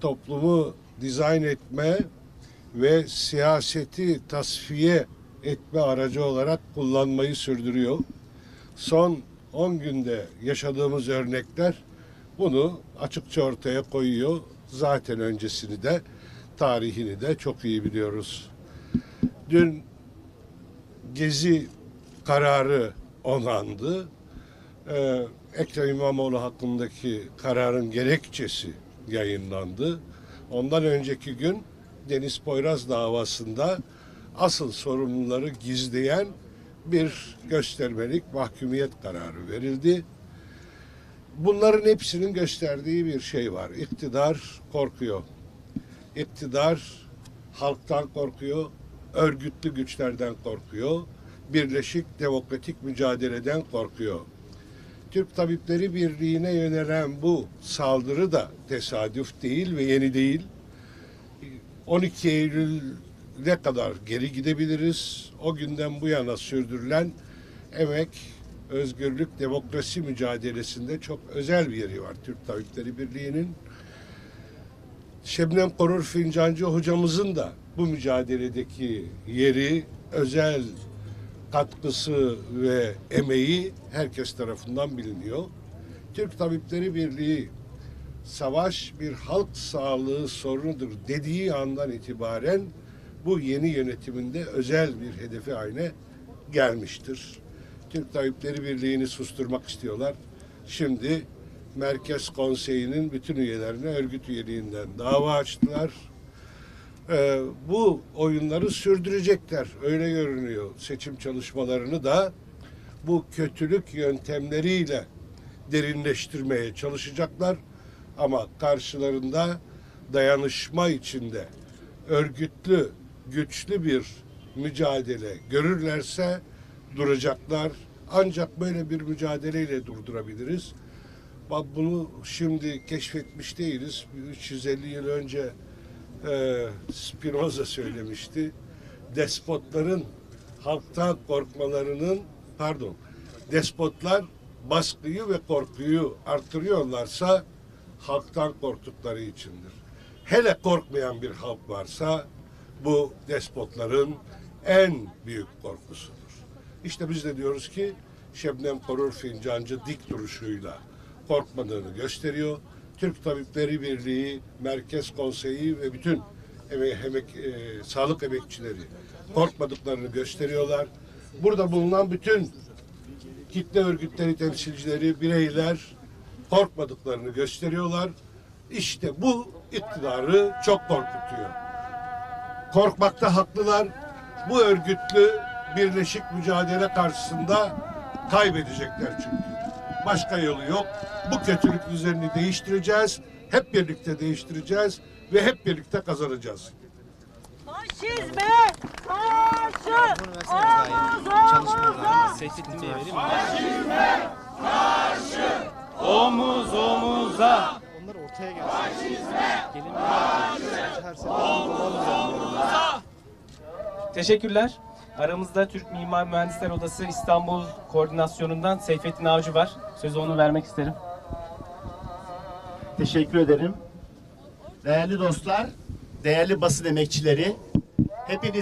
Toplumu dizayn etme ve siyaseti tasfiye etme aracı olarak kullanmayı sürdürüyor. Son 10 günde yaşadığımız örnekler bunu açıkça ortaya koyuyor. Zaten öncesini de tarihini de çok iyi biliyoruz. Dün gezi kararı onandı. Ee, Ekrem İmamoğlu hakkındaki kararın gerekçesi yayınlandı. Ondan önceki gün Deniz Poyraz davasında asıl sorumluları gizleyen bir göstermelik mahkumiyet kararı verildi. Bunların hepsinin gösterdiği bir şey var. İktidar korkuyor. İktidar halktan korkuyor, örgütlü güçlerden korkuyor, birleşik demokratik mücadeleden korkuyor. Türk Tabipleri Birliği'ne yönelen bu saldırı da tesadüf değil ve yeni değil. 12 Eylül'e kadar geri gidebiliriz. O günden bu yana sürdürülen emek, özgürlük, demokrasi mücadelesinde çok özel bir yeri var Türk Tabipleri Birliği'nin. Şebnem Korur Fincancı hocamızın da bu mücadeledeki yeri, özel katkısı ve emeği herkes tarafından biliniyor. Türk Tabipleri Birliği savaş bir halk sağlığı sorunudur dediği andan itibaren bu yeni yönetiminde özel bir hedefi haline gelmiştir. Türk Tabipleri Birliği'ni susturmak istiyorlar. Şimdi Merkez Konseyi'nin bütün üyelerine örgüt üyeliğinden dava açtılar. Ee, bu oyunları sürdürecekler. Öyle görünüyor. Seçim çalışmalarını da bu kötülük yöntemleriyle derinleştirmeye çalışacaklar. Ama karşılarında dayanışma içinde örgütlü, güçlü bir mücadele görürlerse duracaklar. Ancak böyle bir mücadeleyle durdurabiliriz. Bunu şimdi keşfetmiş değiliz. 350 yıl önce e, Spinoza söylemişti. Despotların halktan korkmalarının pardon despotlar baskıyı ve korkuyu artırıyorlarsa halktan korktukları içindir. Hele korkmayan bir halk varsa bu despotların en büyük korkusudur. İşte biz de diyoruz ki Şebnem Korur Fincancı dik duruşuyla korkmadığını gösteriyor. Türk Tabipleri Birliği, Merkez Konseyi ve bütün emek, emek, e, sağlık emekçileri korkmadıklarını gösteriyorlar. Burada bulunan bütün kitle örgütleri temsilcileri, bireyler korkmadıklarını gösteriyorlar. İşte bu iktidarı çok korkutuyor. Korkmakta haklılar. Bu örgütlü birleşik mücadele karşısında kaybedecekler çünkü. Başka yolu yok. Bu kötülük düzenini değiştireceğiz. Hep birlikte değiştireceğiz ve hep birlikte kazanacağız. Faşizme karşı omuz omuza. Seyfettin Bey'e vereyim mi? Omuz omuza. Onlar ortaya gelsin. Gelin Her sefer Teşekkürler. Aramızda Türk Mimar Mühendisler Odası İstanbul Koordinasyonu'ndan Seyfettin Avcı var. Sözü onu vermek isterim. Teşekkür ederim. Değerli dostlar, değerli basın emekçileri, hepiniz